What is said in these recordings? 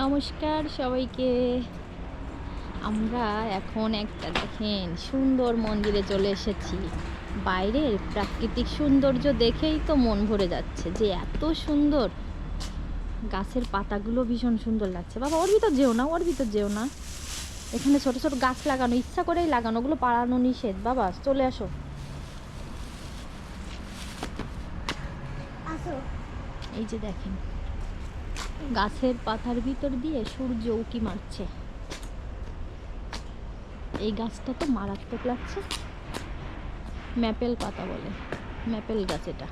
নমস্কার সবাইকে। আমরা এখন একটা দেখেন সুন্দর মন্দিরে চলে এসেছি। বাইরের প্রাকৃতিক সৌন্দর্য দেখেই তো মন ভরে যাচ্ছে যে এত সুন্দর। গাছের পাতাগুলো ভীষণ সুন্দর লাগছে। বাবা ওর ভিতর যেও না ওর ভিতর যেও না। এখানে ছোট ছোট গাছ লাগানো ইচ্ছা করেই লাগানো ওগুলো পাড়ানো নিষেধ। বাবা চলে আসো। আসো। এই যে দেখেন গাছের পাতার ভিতর দিয়ে সূর্য উকি মারছে। এই গাছটা তো মারাত্মক লাগছে। ম্যাপেল পাতা বলে, ম্যাপেল গাছ এটা।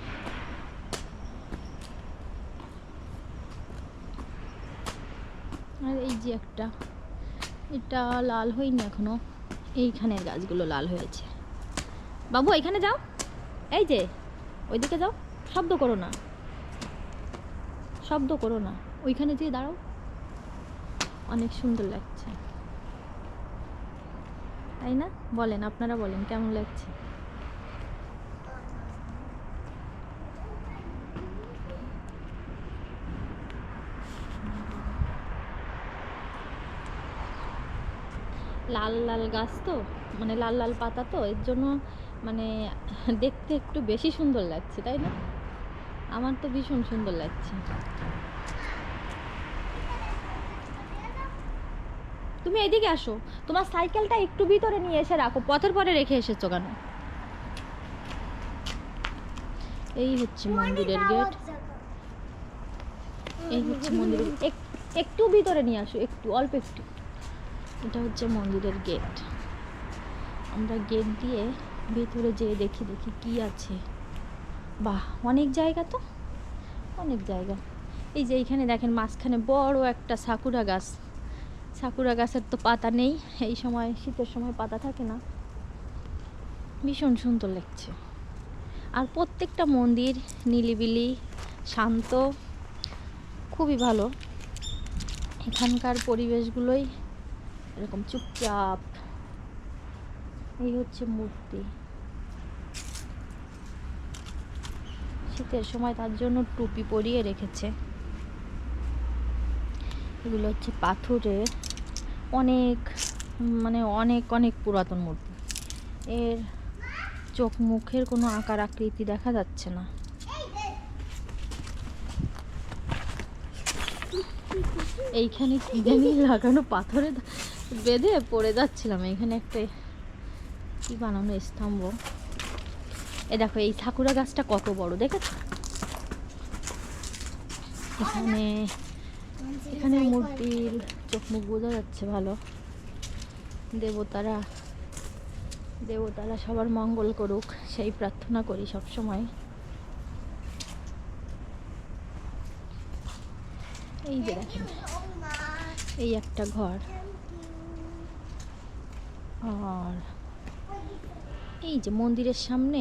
আর এই যে একটা, এটা লাল হয়নি এখনও, এইখানের গাছগুলো লাল হয়েছে। বাবু, এখানে যাও। এই যে, ওইদিকে যাও। শব্দ করো না। শব্দ করো না। ওইখানে যেয়ে দাঁড়াও। অনেক সুন্দর লাগছে। তাই না? বলেন, আপনারা বলেন, কেমন লাগছে? লাল লাল গাছ তো? মানে লাল লাল পাতা তো? এর জন্য মানে দেখতে একটু বেশি সুন্দর লাগছে, তাই না? আমার তো ভীষণ সুন্দর লাগছে। তুমি এদিকে আসো। তোমার সাইকেলটা একটু ভিতরে নিয়ে এসে রাখো পথের পরে রেখে এসেছ কেন? এই হচ্ছে মন্দিরের গেট। এই হচ্ছে মন্দিরের একটু ভিতরে নিয়ে আসো একটু অল্প একটু। এটা হচ্ছে মন্দিরের গেট। আমরা গেট দিয়ে ভেতরে যেয়ে দেখি দেখি কি আছে। বাহ অনেক জায়গা তো? অনেক জায়গা। এই যে এইখানে দেখেন মাঝখানে বড় একটা সাকুরা গাছ। সাকুরা গাছের তো পাতা নেই, এই সময়, শীতের সময় পাতা থাকে না। ভীষণ সুন্দর লাগছে। আর প্রত্যেকটা মন্দির নিলিবিলি, শান্ত, খুবই ভালো। এখানকার পরিবেশগুলোই এরকম চুপচাপ। এই হচ্ছে মূর্তি। শীতের সময় তার জন্য টুপি পরিয়ে রেখেছে। এগুলো হচ্ছে পাথরের অনেক মানে অনেক অনেক পুরাতন মূর্তি। এর চোখ মুখের কোনো আকার আকৃতি দেখা যাচ্ছে না। এইখানে কি লাগানো পাথরে বেঁধে পড়ে যাচ্ছিলাম। এখানে একটা কি বানানো স্তম্ভ। এ দেখো, এই সাকুরা গাছটা কত বড়, দেখেছ? এখানে এখানে মূর্তির চোখ মুখ বোঝা যাচ্ছে ভালো। দেবতারা দেবতারা সবার মঙ্গল করুক, সেই প্রার্থনা করি সব সময় এই যে দেখেন, এই একটা ঘর। আর এই যে মন্দিরের সামনে,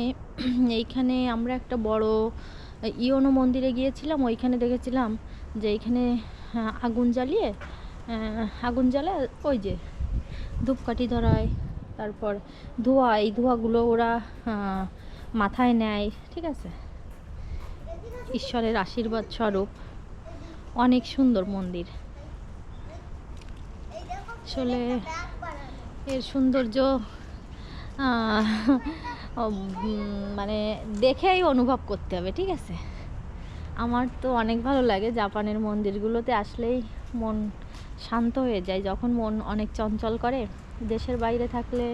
এইখানে আমরা একটা বড় ইয়নো মন্দিরে গিয়েছিলাম, ওইখানে দেখেছিলাম যে এইখানে আগুন জ্বালিয়ে আগুন জ্বালায় ওই যে ধূপকাঠি ধরায়, তারপর ধোঁয়া, এই ধোঁয়াগুলো ওরা মাথায় নেয়, ঠিক আছে? ঈশ্বরের আশীর্বাদ স্বরূপ। অনেক সুন্দর মন্দির। আসলে এর সৌন্দর্য মানে দেখেই অনুভব করতে হবে, ঠিক আছে? আমার তো অনেক ভালো লাগে। জাপানের মন্দিরগুলোতে আসলেই মন শান্ত হয়ে যায়। যখন মন অনেক চঞ্চল করে, দেশের বাইরে থাকলে,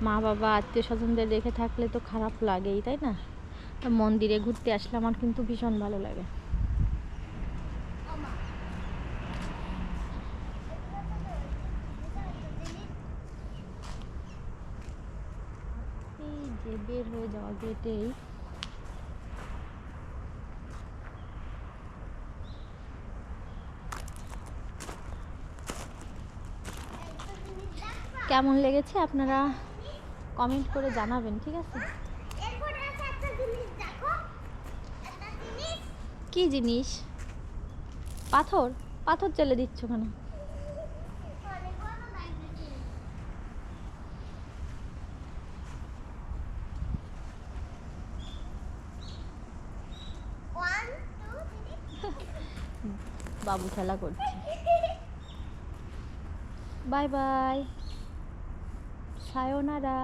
মা বাবা, আত্মীয় স্বজনদের রেখে থাকলে তো খারাপ লাগেই, তাই না? মন্দিরে ঘুরতে আসলে আমার কিন্তু ভীষণ ভালো লাগে। এই যে বের হয়ে যাওয়া গেটেই কেমন লেগেছে আপনারা কমেন্ট করে জানাবেন ঠিক আছে? কি জিনিস? পাথর? পাথর চেলে দিচ্ছ কেন? বাবু খেলা করছে। Bye bye. সায়োনারা